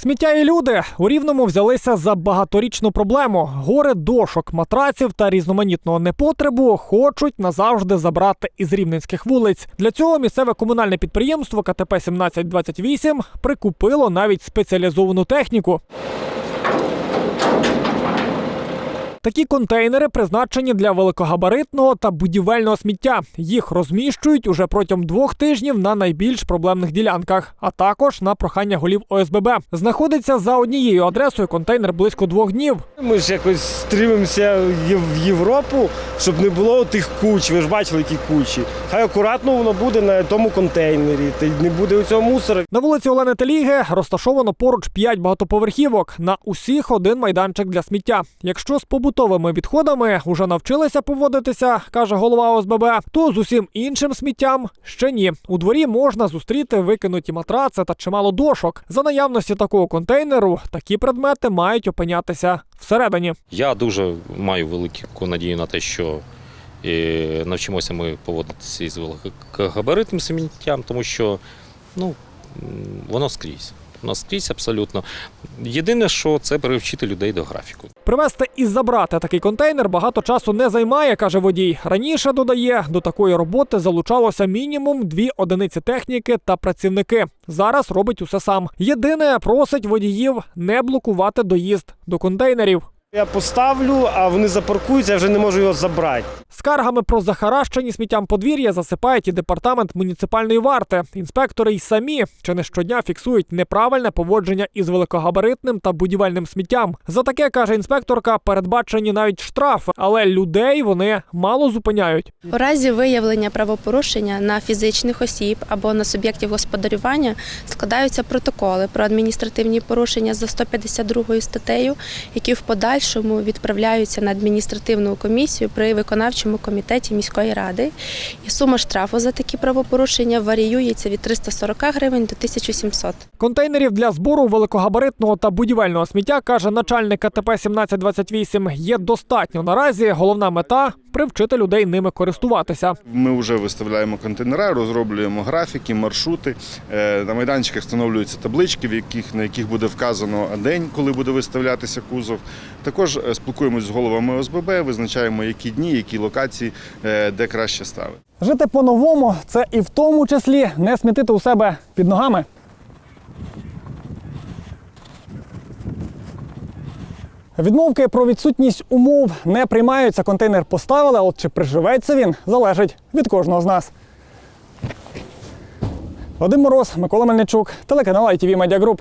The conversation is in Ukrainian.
Сміття і люди у рівному взялися за багаторічну проблему. Гори дошок, матраців та різноманітного непотребу хочуть назавжди забрати із рівненських вулиць. Для цього місцеве комунальне підприємство КТП 1728 прикупило навіть спеціалізовану техніку. Такі контейнери призначені для великогабаритного та будівельного сміття. Їх розміщують уже протягом двох тижнів на найбільш проблемних ділянках, а також на прохання голів ОСББ. Знаходиться за однією адресою контейнер близько двох днів. Ми ж якось стримимося в Європу, щоб не було тих куч. Ви ж бачили, які кучі. Хай акуратно воно буде на тому контейнері, та й не буде у цього мусора. На вулиці Олени Теліги розташовано поруч п'ять багатоповерхівок. На усіх один майданчик для сміття. Якщо з побутовими відходами уже навчилися поводитися, каже голова ОСББ, то з усім іншим сміттям ще ні. У дворі можна зустріти викинуті матраци та чимало дошок. За наявності такого контейнеру такі предмети мають опинятися всередині. Я дуже маю велику надію на те, що е, навчимося ми поводитися із великогабаритним сміттям, тому що ну, воно скрізь. Воно скрізь абсолютно. Єдине, що це перевчити людей до графіку. Привезти і забрати такий контейнер багато часу не займає, каже водій. Раніше додає, до такої роботи залучалося мінімум дві одиниці техніки та працівники. Зараз робить усе сам. Єдине просить водіїв не блокувати доїзд до контейнерів. Я поставлю, а вони запаркуються, я вже не можу його забрати. Скаргами про захаращені сміттям подвір'я засипають і департамент муніципальної варти. Інспектори й самі чи не щодня фіксують неправильне поводження із великогабаритним та будівельним сміттям. За таке каже інспекторка, передбачені навіть штрафи, але людей вони мало зупиняють. У разі виявлення правопорушення на фізичних осіб або на суб'єктів господарювання складаються протоколи про адміністративні порушення за 152 статтею, які в подальшому відправляються на адміністративну комісію при виконавчому комітеті міської ради. І сума штрафу за такі правопорушення варіюється від 340 гривень до 1700. Контейнерів для збору великогабаритного та будівельного сміття каже начальник КТП 1728, є достатньо наразі. Головна мета привчити людей ними користуватися. Ми вже виставляємо контейнери, розроблюємо графіки, маршрути. Е, На майданчиках встановлюються таблички, в яких, на яких буде вказано день, коли буде виставлятися кузов. Також е, спілкуємось з головами ОСББ, визначаємо, які дні, які локації, е, де краще ставити. Жити по-новому це і в тому числі не смітити у себе під ногами. Відмовки про відсутність умов не приймаються. Контейнер поставили, а от чи приживеться він, залежить від кожного з нас. Вадим Мороз, Микола Мельничук, телеканал ITV Media Group.